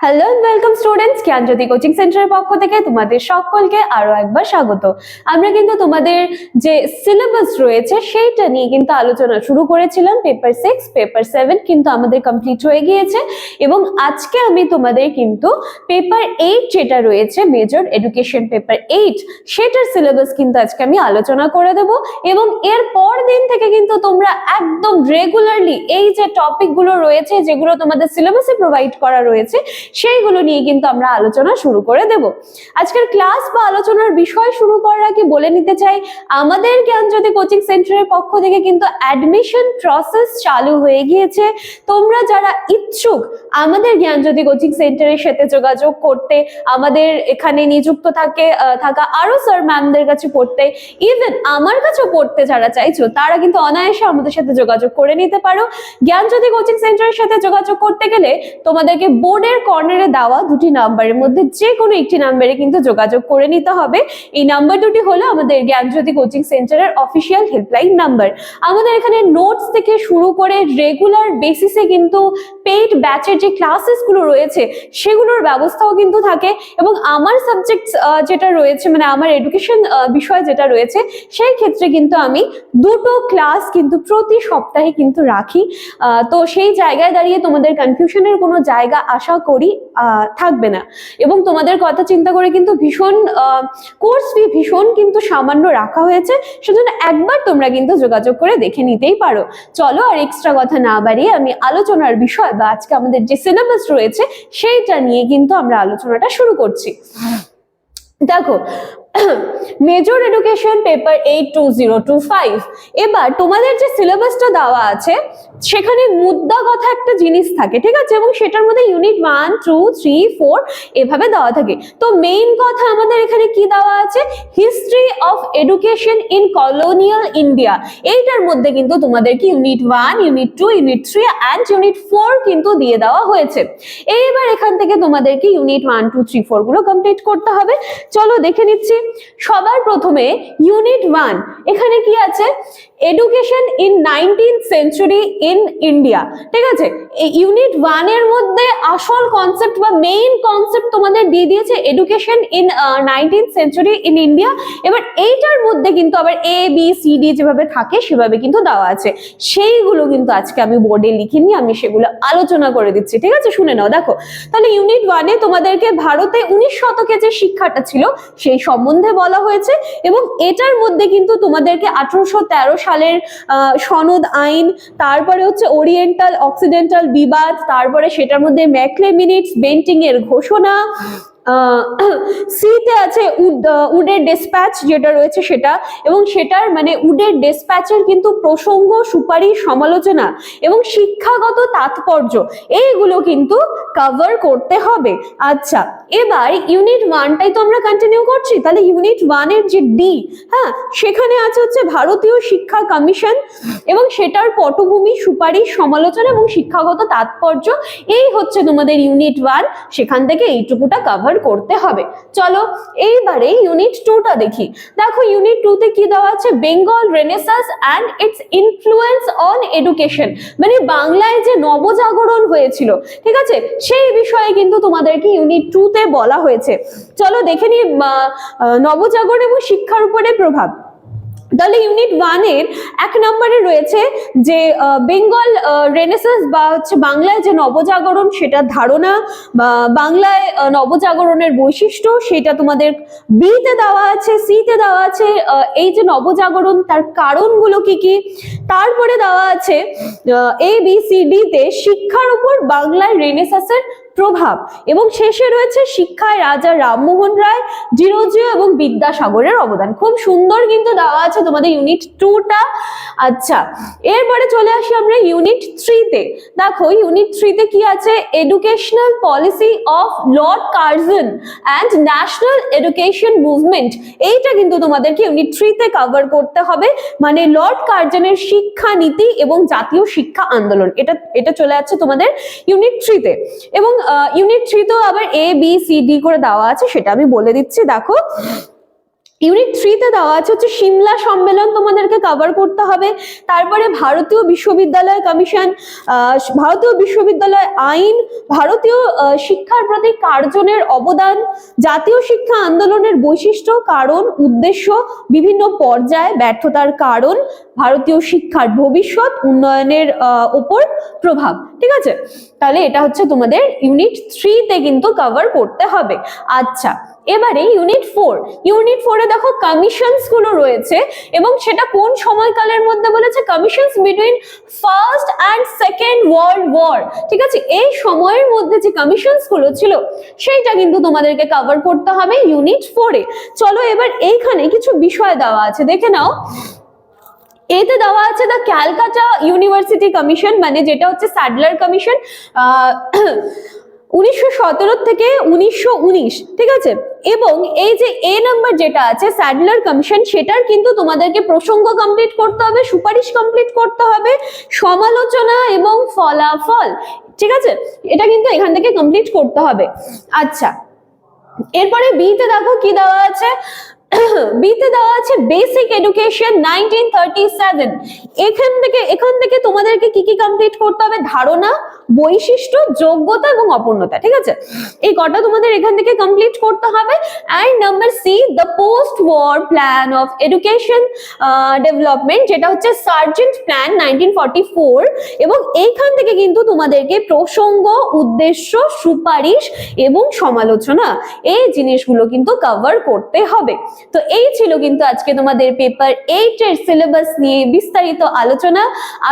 Hello welcome students Gyanjyoti coaching সেন্টারের পক্ষ থেকে তোমাদের সকলকে আরও একবার স্বাগত। আমরা কিন্তু তোমাদের যে সিলেবাস রয়েছে, সেইটা নিয়ে কিন্তু আলোচনা শুরু করেছিলাম পেপার সিক্স পেপার সেভেন কিন্তু আমাদের কমপ্লিট হয়ে গিয়েছে এবং আজকে আমি তোমাদের কিন্তু পেপার এইট যেটা রয়েছে মেজর এডুকেশন পেপার এইট সেটার সিলেবাস কিন্তু আজকে আমি আলোচনা করে দেব এবং এর পর দিন থেকে কিন্তু তোমরা একদম রেগুলারলি এই যে টপিকগুলো রয়েছে, যেগুলো তোমাদের সিলেবাসে প্রোভাইড করা রয়েছে সেইগুলো নিয়ে কিন্তু আমরা আলোচনা শুরু করে দেব। আজকের ক্লাস বা আলোচনার বিষয় শুরু করার আগে বলে নিতে চাই, আমাদের জ্ঞানজ্যোতি কোচিং সেন্টারের পক্ষ থেকে কিন্তু অ্যাডমিশন প্রসেস চালু হয়ে গিয়েছে। তোমরা যারা ইচ্ছুক আমাদের জ্ঞানজ্যোতি কোচিং সেন্টারের সাথে যোগাযোগ করতে, আমাদের এখানে নিযুক্ত থাকে থাকা আরও স্যার ম্যামদের কাছে পড়তে ইভেন আমার কাছেও পড়তে যারা চাইছো, তারা কিন্তু অনায়াসে আমাদের সাথে যোগাযোগ করে নিতে পারো। জ্ঞানজ্যোতি কোচিং সেন্টারের সাথে যোগাযোগ করতে গেলে তোমাদেরকে বোর্ডের কর্নারে দেওয়া দুটি নাম্বারের মধ্যে যে কোনো একটি নাম্বারে কিন্তু যোগাযোগ করে নিতে হবে। এই নাম্বার দুটি হলো আমাদের Gyanjyoti coaching centre official helpline number. আমাদের এখানে নোটস থেকে শুরু করে রেগুলার বেসিসে কিন্তু পেইড ব্যাচের যে ক্লাসেসগুলো রয়েছে, সেগুলোর ব্যবস্থাও কিন্তু থাকে এবং আমার সাবজেক্ট যেটা রয়েছে মানে আমার এডুকেশন বিষয় যেটা রয়েছে, সেই ক্ষেত্রে কিন্তু আমি দুটো ক্লাস কিন্তু প্রতি সপ্তাহে কিন্তু রাখি। তো সেই জায়গায় দাঁড়িয়ে তোমাদের কনফিউশনের কোনো জায়গা আশা করি থাকবে না। এবং তোমাদের কথা চিন্তা করে কিন্তু ভীষণ কোর্স ফি ভীষণ কিন্তু সামান্য রাখা হয়েছে। সেজন্য একবার তোমরা কিন্তু যোগাযোগ করে দেখে নিতেই পারো। চলো আর এক্সট্রা কথা না বাড়িয়ে আমি আলোচনার বিষয় বা আজকে আমাদের যে সিলেবাস রয়েছে, সেইটা নিয়ে কিন্তু আমরা আলোচনাটা শুরু করছি। দেখো major education paper eight two zero two five এবার তোমাদের যে সিলেবাসটা দেওয়া আছে, সেখানে মুদ্রা কথা একটা জিনিস থাকে, ঠিক আছে? এবং সেটার মধ্যে unit one two three four এভাবে দেওয়া থাকে। তো মেইন কথা আমাদের এখানে কি দেওয়া আছে? History of education in colonial India এইটার মধ্যে কিন্তু তোমাদেরকে unit one unit two unit three and unit four কিন্তু দিয়ে দেওয়া হয়েছে। এইবার এখান থেকে তোমাদেরকে ইউনিট ওয়ান টু থ্রি ফোরগুলো কমপ্লিট করতে হবে। চলো দেখে নিচ্ছি। সবার প্রথমে ইউনিট ওয়ান এখানে কি আছে? Education in nineteen century in India ঠিক আছে? এই ইউনিট ওয়ানের মধ্যে আসল কনসেপ্ট বা মেইন কনসেপ্ট তোমাদের দিয়ে দিয়েছে education in nineteen century in India এবার এইটার মধ্যে কিন্তু আবার এ বি সি ডি যেভাবে থাকে সেভাবে কিন্তু দেওয়া আছে। সেইগুলো কিন্তু আজকে আমি বোর্ডে লিখিনি, আমি সেগুলো আলোচনা করে দিচ্ছি, ঠিক আছে? শুনে নাও, দেখো। তাহলে ইউনিট ওয়ানে তোমাদেরকে ভারতে উনিশ শতকে যে শিক্ষাটা ছিল, সেই সম্বন্ধে বলা হয়েছে এবং এটার মধ্যে কিন্তু তোমাদেরকে আঠারোশো তেরো সালের সনদ আইন, তারপরে হচ্ছে ওরিয়েন্টাল অক্সিডেন্টাল বিবাদ, তারপরে সেটার মধ্যে ম্যাকলে মিনিটস বেন্টিং এর ঘোষণা সিতে আছে উড উডের ডেসপ্যাচ যেটা রয়েছে সেটা, এবং সেটার মানে উডের ডেসপ্যাচের কিন্তু প্রসঙ্গ, সুপারিশ, সমালোচনা এবং শিক্ষাগত তাৎপর্য, এইগুলো কিন্তু কভার করতে হবে। আচ্ছা এবার ইউনিট ওয়ানটাই তো আমরা কন্টিনিউ করছি, তাহলে ইউনিট ওয়ানের যে ডি হ্যাঁ সেখানে আছে হচ্ছে ভারতীয় শিক্ষা কমিশন এবং সেটার পটভূমি সুপারিশ সমালোচনা এবং শিক্ষাগত তাৎপর্য এই হচ্ছে তোমাদের ইউনিট ওয়ান সেখান থেকে এইটুকুটা কভার করতে হবে। চলো এইবারে ইউনিট টুটা দেখি। দেখো ইউনিট টুতে কি দেওয়া আছে? Bengal renaissance and its influence on education মানে বাংলায় যে নবজাগরণ হয়েছিল ঠিক আছে? সেই বিষয়ে কিন্তু তোমাদেরকে ইউনিট টুতে বলা হয়েছে। চলো দেখে আহ, নবজাগরণ এবং শিক্ষার উপরে প্রভাব। তাহলে ইউনিট ওয়ানের এক নম্বরে রয়েছে যে বেঙ্গল রেনেসাস বা হচ্ছে বাংলায় যে নবজাগরণ সেটা ধারণা বাংলায় নবজাগরণের বৈশিষ্ট্য সেটা তোমাদের বিতে দেওয়া আছে, সিতে দেওয়া আছে এই যে নবজাগরণ তার কারণগুলো কি কি? তারপরে দেওয়া আছে এ বি সি ডি তে শিক্ষার উপর বাংলায় রেনেসাসের প্রভাব এবং শেষে রয়েছে শিক্ষায় রাজা রামমোহন রায় জিরোজিও এবং বিদ্যাসাগরের অবদান। খুব সুন্দর কিন্তু দেওয়া আছে তোমাদের ইউনিট টুটা আচ্ছা এরপরে চলে আসি আমরা ইউনিট থ্রিতে দেখো ইউনিট থ্রিতে কি আছে? Educational policy of Lord Curzon and national education movement এইটা কিন্তু তোমাদেরকে ইউনিট থ্রিতে কভার করতে হবে। মানে লর্ড কার্জনের শিক্ষা নীতি এবং জাতীয় শিক্ষা আন্দোলন। এটা এটা চলে যাচ্ছে তোমাদের ইউনিট থ্রিতে এবং ইউনিট থ্রিতেও আবার এ বি সি ডি করে দেওয়া আছে, সেটা আমি বলে দিচ্ছি। দেখো ইউনিট থ্রিতে দেওয়া আছে হচ্ছে সিমলা সম্মেলন তোমাদেরকে কভার করতে হবে। তারপরে ভারতীয় বিশ্ববিদ্যালয় কমিশন ভারতীয় বিশ্ববিদ্যালয় আইন, ভারতীয় শিক্ষার প্রতি কার্জনের অবদান, জাতীয় শিক্ষা আন্দোলনের বৈশিষ্ট্য, কারণ, উদ্দেশ্য, বিভিন্ন পর্যায়ে ব্যর্থতার কারণ, ভারতীয় শিক্ষার ভবিষ্যৎ, উন্নয়নের ওপর প্রভাব, ঠিক আছে? তাহলে এটা হচ্ছে তোমাদের ইউনিট থ্রিতে কিন্তু কভার করতে হবে। আচ্ছা এবারে ইউনিট ফোর ইউনিট ফোরে দেখো কমিশনসগুলো রয়েছে এবং সেটা কোন সময়কালের মধ্যে বলেছে? Commissions between first and second world war ঠিক আছে? এই সময়ের মধ্যে যে কমিশনসগুলো ছিল, সেইটা কিন্তু তোমাদেরকে কভার করতে হবে ইউনিট ফোরে চলো এবার এইখানে কিছু বিষয় দেওয়া আছে, দেখে নাও। এতে দেওয়া আছে দ্য ক্যালকাটা ইউনিভার্সিটি কমিশন মানে যেটা হচ্ছে স্যাডলার কমিশন উনিশশো সতেরো থেকে উনিশশো উনিশ, ঠিক আছে? এবং এই যে এ নাম্বার যেটা আছে স্যাডলার কমিশন সেটার কিন্তু তোমাদেরকে প্রসঙ্গ কমপ্লিট করতে হবে, সুপারিশ কমপ্লিট করতে হবে, সমালোচনা এবং ফলাফল, ঠিক আছে? এটা কিন্তু এখান থেকে কমপ্লিট করতে হবে। আচ্ছা এরপরে বিতে দেখো কি দেওয়া আছে? বিতে দেওয়া আছে basic education nineteen thirty seven এখান থেকে এখান থেকে তোমাদেরকে কি কি কমপ্লিট করতে হবে? ধারণা, বৈশিষ্ট্য, যোগ্যতা এবং অপূর্ণতা, ঠিক আছে? এই কটা তোমাদের এখান থেকে কমপ্লিট করতে হবে। And number C the post war plan of education development যেটা হচ্ছে সার্জেন্ট প্ল্যান নাইনটিন এবং এইখান থেকে কিন্তু তোমাদেরকে প্রসঙ্গ, উদ্দেশ্য, সুপারিশ এবং সমালোচনা এই জিনিসগুলো কিন্তু কভার করতে হবে। তো এই ছিল কিন্তু আজকে তোমাদের পেপার এইট এর সিলেবাস নিয়ে বিস্তারিত আলোচনা।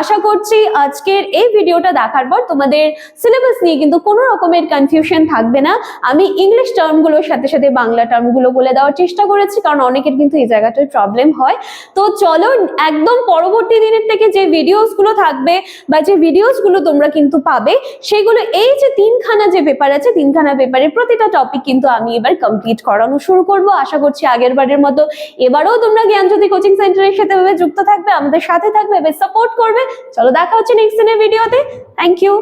আশা করছি আজকের এই ভিডিওটা দেখার পর তোমাদের সিলেবাস নিয়ে কিন্তু কোনো রকমের কনফিউশন থাকবে না। আমি ইংলিশ টার্মগুলোর সাথে সাথে বাংলা টার্মগুলো বলে দেওয়ার চেষ্টা করেছি। কারণ অনেকের কিন্তু এই জায়গাটায় প্রবলেম হয়। তো চলো একদম পরবর্তী দিনের থেকে যে ভিডিওসগুলো থাকবে বা যে ভিডিওসগুলো তোমরা কিন্তু পাবে, সেগুলো এই যে তিনখানা যে পেপার আছে, তিনখানা পেপারের প্রতিটা টপিক কিন্তু আমি এবার কমপ্লিট করানো শুরু করব। আশা করছি আগের বারের মতো এবারেও তোমরা জ্ঞান জ্ঞানজ্যোতি কোচিং সেন্টারের সাথে ভাবে যুক্ত থাকবে, আমাদের সাথে থাকবে সাপোর্ট করবে। চলো দেখা হচ্ছে নেক্সট দিনের ভিডিওতে থ্যাংক ইউ